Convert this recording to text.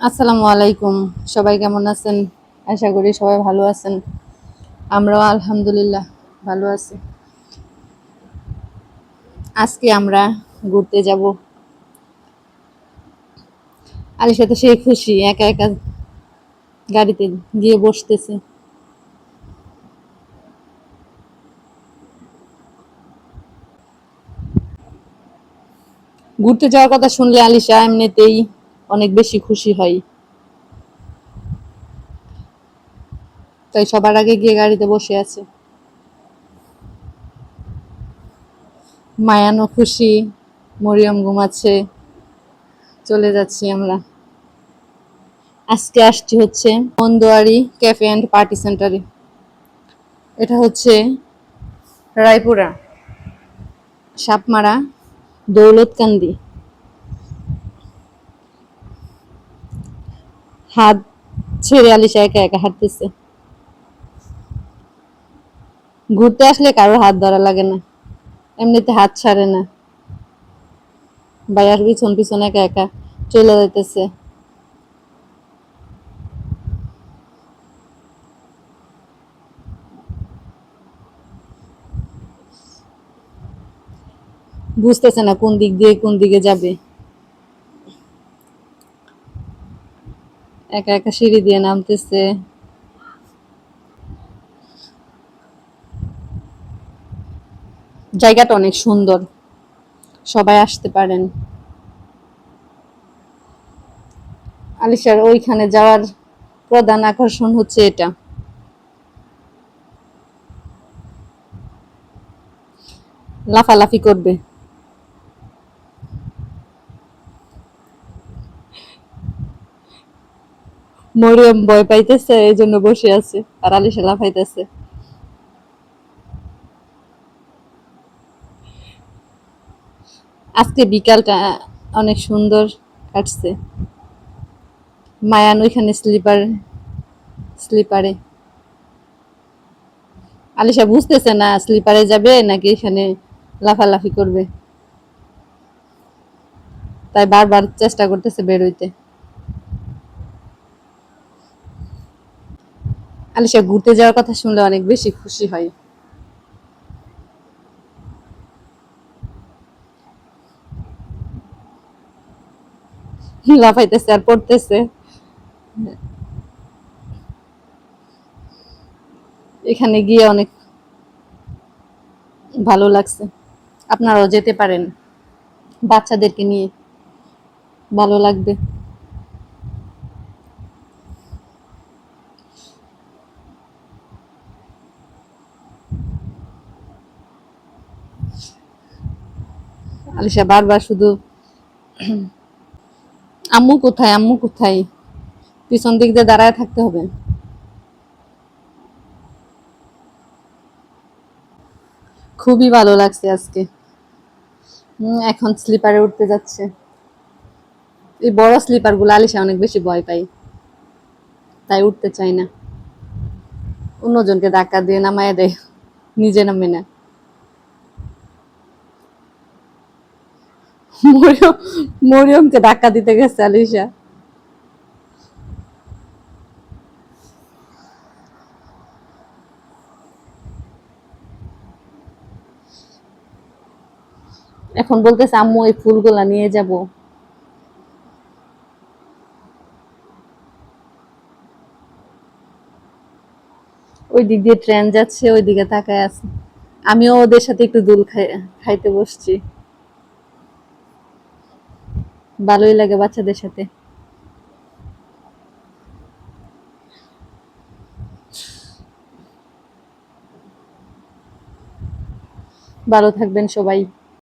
আসসালামু আলাইকুম। সবাই কেমন আছেন? আশা করি সবাই ভালো আছেন। আমরাও আলহামদুলিল্লাহ ভালো আছি। আজকে আমরা ঘুরতে যাব। আলির সাথে সেই খুশি, একা একা গাড়িতে গিয়ে বসতেছে। ঘুরতে যাওয়ার কথা শুনলে আলিশা এমনিতেই অনেক বেশি খুশি হয় তাই সবার আগে গিয়ে গাড়িতে বসে আছে। মায়ানো খুশি, মরিয়ম ঘুমাচ্ছে, চলে যাচ্ছি আমরা। আজকে আসছি হচ্ছে মন্দোয়ারি ক্যাফে অ্যান্ড পার্টি সেন্টারে। এটা হচ্ছে রায়পুরা, সাপমারা, দৌলতকান্দি। হাত ছেড়ে আলিশা একা একা হাঁটতেছে। ঘুরতে আসলে কারও হাত ধরা লাগে না। এমনিতে হাত ছাড়ে না। ভাইয়ার পিছন পিছন একা একা চলে যাইতেছে। বুঝতেছে না কোন দিক দিয়ে কোন দিকে যাবে। একা একা সিঁড়ি দিয়ে নামতেছে। জায়গাটা অনেক সুন্দর। সবাই আসতে পারেন। আলিশার ওইখানে যাওয়ার প্রধান আকর্ষণ হচ্ছে এটা। লাফালাফি করবে। মরিয়ম ভয় পাইতেছে এই জন্য বসে আছে আর আলিশা লাফাইতেছে। আজকে বিকালটা অনেক সুন্দর কাটছে। মায়ান ওইখানে স্লিপার, স্লিপারে। আলিশা বুঝতেছে না স্লিপারে যাবে নাকি এখানে লাফালাফি করবে। তাই বারবার চেষ্টা করতেছে বেরোইতে আলিশা, ঘুরতে যাওয়ার কথা শুনলে অনেক বেশি খুশি হয়। লাফাইতেছে আর পড়তেছে। এখানে গিয়ে অনেক ভালো লাগছে। আপনারাও যেতে পারেন। বাচ্চাদেরকে নিয়ে ভালো লাগবে। আলিশা, বারবার শুধু আম্মু কোথায় আম্মু কোথায়? পিছন দিক দিয়ে দাঁড়ায় থাকতে হবে। খুবই ভালো লাগছে আজকে। এখন স্লিপারে উঠতে যাচ্ছে। এই বড় স্লিপারগুলো আলিশা অনেক বেশি ভয় পাই তাই উঠতে চাই না। অন্যজনকে ধাক্কা দিয়ে নামায় দেয়, নিজে নামে না। মরিয়ম, মরিয়মকে ধাক্কা দিতে গেছে আলিশা। এখন বলতেছে, আম্মু, এই ফুলগুলা নিয়ে যাব। ওই দিক দিয়ে ট্রেন যাচ্ছে, ওই দিকে তাকায় আছে। আমিও ওদের সাথে একটু দুল খাই, খাইতে বসছি। ভালোই লাগে বাচ্চাদের সাথে। ভালো থাকবেন সবাই।